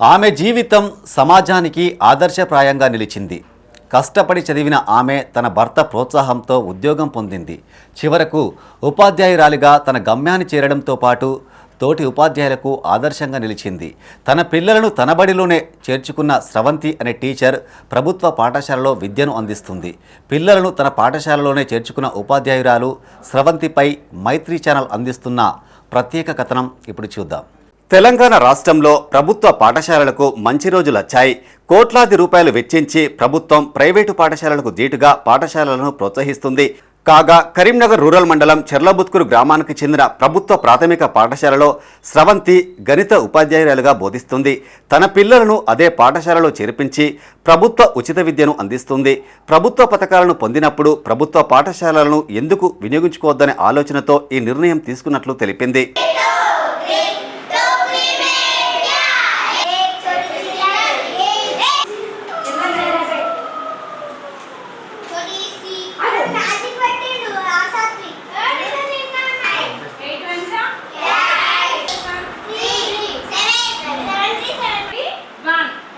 ఆమె జీవితం సమాజానికి ఆదర్శప్రాయంగా నిలిచింది. కష్టపడి చదివిన ఆమె తన భర్త ప్రోత్సాహంతో ఉద్యోగం పొందింది. చివరకు ఉపాధ్యాయురాలిగా తన గమ్యాన్ని చేరడంతో పాటు తోటి ఉపాధ్యాయులకు ఆదర్శంగా నిలిచింది. తన పిల్లలను తన బడిలోనే చేర్చుకున్న స్రవంతి అనే టీచర్ ప్రభుత్వ పాఠశాలలో విద్యను అందిస్తుంది. పిల్లలను తన పాఠశాలలోనే చేర్చుకున్న ఉపాధ్యాయురాలు స్రవంతిపై మైత్రి ఛానల్ అందిస్తున్న ప్రత్యేక కథనం ఇప్పుడు చూద్దాం. తెలంగాణ రాష్ట్రంలో ప్రభుత్వ పాఠశాలలకు మంచి రోజులొచ్చాయి కోట్లాది రూపాయలు వెచ్చించి ప్రభుత్వం ప్రైవేటు పాఠశాలలకు ధీటుగా పాఠశాలలను ప్రోత్సహిస్తుంది. కాగా కరీంనగర్ రూరల్ మండలం చెర్లబుత్కూరు గ్రామానికి చెందిన ప్రభుత్వ ప్రాథమిక పాఠశాలలో స్రవంతి గణిత ఉపాధ్యాయురాలుగా బోధిస్తుంది. తన పిల్లలను అదే పాఠశాలలో చేర్పించి ప్రభుత్వ ఉచిత విద్యను అందిస్తుంది. ప్రభుత్వ పథకాలను పొందినప్పుడు ప్రభుత్వ పాఠశాలలను ఎందుకు వినియోగించుకోవద్దనే ఆలోచనతో ఈ నిర్ణయం తీసుకున్నట్లు తెలిపింది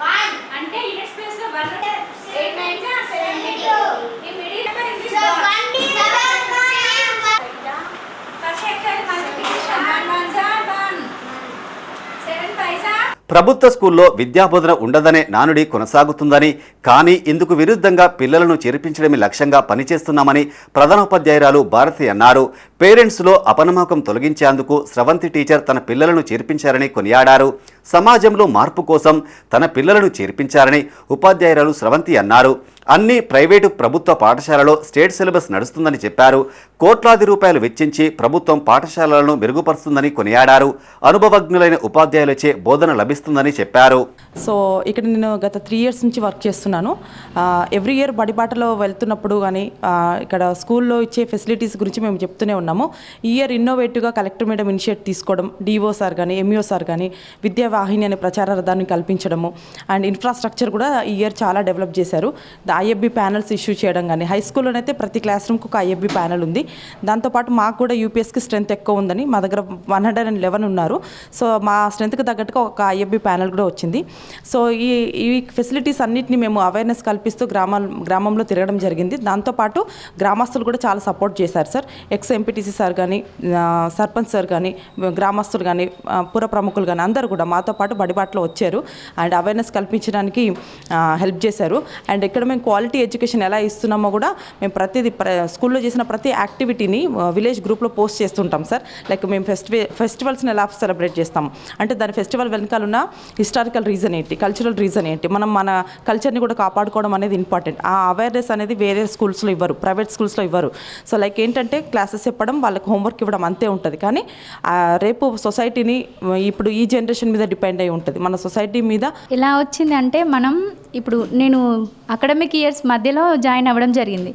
వన్ అంటే యూనిట్స్ ప్లేస్లో వన్ ఎయిట్ నైన్ జా సెవెంటీ ఈ middle number English perfect multiplication one one జా వన్ సెవెన్ పైసా ప్రభుత్వ స్కూల్లో విద్యాబోధన ఉండదనే నానుడి కొనసాగుతుందని కానీ ఇందుకు విరుద్ధంగా పిల్లలను చేర్పించడమే లక్ష్యంగా పనిచేస్తున్నామని ప్రధానోపాధ్యాయురాలు భారతి అన్నారు. పేరెంట్స్లో అపనమ్మకం తొలగించేందుకు స్రవంతి టీచర్ తన పిల్లలను చేర్పించారని కొనియాడారు. సమాజంలో మార్పు కోసం తన పిల్లలను చేర్పించారని ఉపాధ్యాయురాలు స్రవంతి అన్నారు. అన్ని ప్రైవేటు ప్రభుత్వ పాఠశాలలో స్టేట్ సిలబస్ నడుస్తుందని చెప్పారు. కోట్లాది రూపాయలు వెచ్చించి ప్రభుత్వం పాఠశాలలను మెరుగుపరుస్తుందని కొనియాడారు. అనుభవజ్ఞులైన ఉపాధ్యాయులచే బోధన లభిస్తుందని చెప్పారు. సో ఇక్కడ నేను గత త్రీ ఇయర్స్ నుంచి వర్క్ చేస్తున్నాను. ఎవ్రీ ఇయర్ బడిబాటలో వెళ్తున్నప్పుడు కానీ ఇక్కడ స్కూల్లో ఇచ్చే ఫెసిలిటీస్ గురించి మేము చెప్తూనే ఉన్నాము. ఈ ఇయర్ ఇన్నోవేటివ్గా కలెక్టర్ మేడం ఇనిషియేట్ తీసుకోవడం డిఓ సార్ కానీ ఎంఈఓ సార్ కానీ విద్యావాహిని అనే ప్రచార రథాన్ని కల్పించడము. అండ్ ఇన్ఫ్రాస్ట్రక్చర్ కూడా ఈ ఇయర్ చాలా డెవలప్ చేశారు. ఐఎఫ్బి ప్యానల్స్ ఇష్యూ చేయడం కానీ హై స్కూల్లోనైతే ప్రతి క్లాస్ రూమ్కి ఒక ఐఎఫ్బి ప్యానల్ ఉంది. దాంతోపాటు మాకు కూడా యూపీఎస్కి స్ట్రెంత్ ఎక్కువ ఉందని మా దగ్గర వన్ హండ్రెడ్ అండ్ లెవెన్ ఉన్నారు. సో మా స్ట్రెంత్కి తగ్గట్టుగా ఒక ఐఎఫ్బి ప్యానల్ కూడా వచ్చింది. సో ఈ ఈ ఫెసిలిటీస్ అన్నిటిని మేము అవేర్నెస్ కల్పిస్తూ గ్రామాల గ్రామంలో తిరగడం జరిగింది. దాంతోపాటు గ్రామస్తులు కూడా చాలా సపోర్ట్ చేశారు సార్ ఎక్స్ ఎంపీటీసీ సార్ కానీ సర్పంచ్ సార్ కానీ గ్రామస్తులు కానీ పుర ప్రముఖులు కానీ అందరూ కూడా మాతో పాటు బడిబాటలో వచ్చారు అండ్ అవేర్నెస్ కల్పించడానికి హెల్ప్ చేశారు. అండ్ ఇక్కడ మేము క్వాలిటీ ఎడ్యుకేషన్ ఎలా ఇస్తున్నామో కూడా మేము ప్రతిదీ ప్ర స్కూల్లో చేసిన ప్రతి యాక్టివిటీని విలేజ్ గ్రూప్లో పోస్ట్ చేస్తుంటాం సార్ లైక్ మేము ఫెస్టివల్ ఫెస్టివల్స్ని ఎలా సెలబ్రేట్ చేస్తాం? అంటే దాని ఫెస్టివల్ వెనకాల ఉన్న హిస్టారికల్ రీజన్ ఏంటి? కల్చరల్ రీజన్ ఏంటి? మనం మన కల్చర్ని కూడా కాపాడుకోవడం అనేది ఇంపార్టెంట్ ఆ అవేర్నెస్ అనేది వేరే స్కూల్స్లో ఇవ్వరు ప్రైవేట్ స్కూల్స్లో ఇవ్వరు. సో లైక్ ఏంటంటే క్లాసెస్ చెప్పడం వాళ్ళకి హోంవర్క్ ఇవ్వడం అంతే ఉంటుంది. కానీ రేపు సొసైటీని ఇప్పుడు ఈ జనరేషన్ మీద డిపెండ్ అయి ఉంటుంది. మన సొసైటీ మీద ఎలా వచ్చింది అంటే మనం ఇప్పుడు నేను అకాడమిక్ ఇయర్స్ మధ్యలో జాయిన్ అవ్వడం జరిగింది.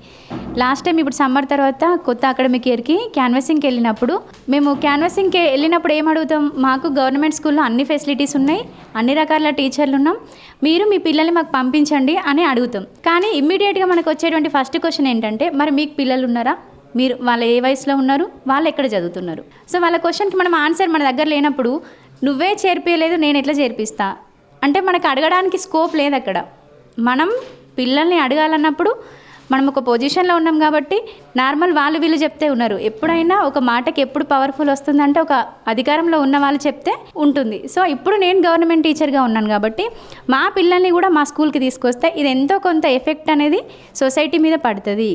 లాస్ట్ టైం ఇప్పుడు సమ్మర్ తర్వాత కొత్త అకాడమిక్ ఇయర్కి క్యాన్వసింగ్కి వెళ్ళినప్పుడు మేము క్యాన్వసింగ్కి వెళ్ళినప్పుడు ఏం అడుగుతాం? మాకు గవర్నమెంట్ స్కూల్లో అన్ని ఫెసిలిటీస్ ఉన్నాయి అన్ని రకాల టీచర్లు ఉన్నాం మీరు మీ పిల్లల్ని మాకు పంపించండి అని అడుగుతాం. కానీ ఇమ్మీడియట్గా మనకు వచ్చేటువంటి ఫస్ట్ క్వశ్చన్ ఏంటంటే మరి మీకు పిల్లలు ఉన్నారా? మీరు వాళ్ళు ఏ వయసులో ఉన్నారు? వాళ్ళు ఎక్కడ చదువుతున్నారు? సో వాళ్ళ క్వశ్చన్కి మనం ఆన్సర్ మన దగ్గర లేనప్పుడు నువ్వే చేర్పించలేదు నేను ఎట్లా చేర్పిస్తా? అంటే మనకు అడగడానికి స్కోప్ లేదు అక్కడ మనం పిల్లల్ని అడగాలన్నప్పుడు మనం ఒక పొజిషన్లో ఉన్నాం కాబట్టి నార్మల్ వాళ్ళు వీళ్ళు చెప్తే ఉన్నారు. ఎప్పుడైనా ఒక మాటకి ఎప్పుడు పవర్ఫుల్ వస్తుందంటే ఒక అధికారంలో ఉన్న వాళ్ళు చెప్తే ఉంటుంది. సో ఇప్పుడు నేను గవర్నమెంట్ టీచర్గా ఉన్నాను కాబట్టి మా పిల్లల్ని కూడా మా స్కూల్కి తీసుకొస్తే ఇది ఎంతో కొంత ఎఫెక్ట్ అనేది సొసైటీ మీద పడుతుంది.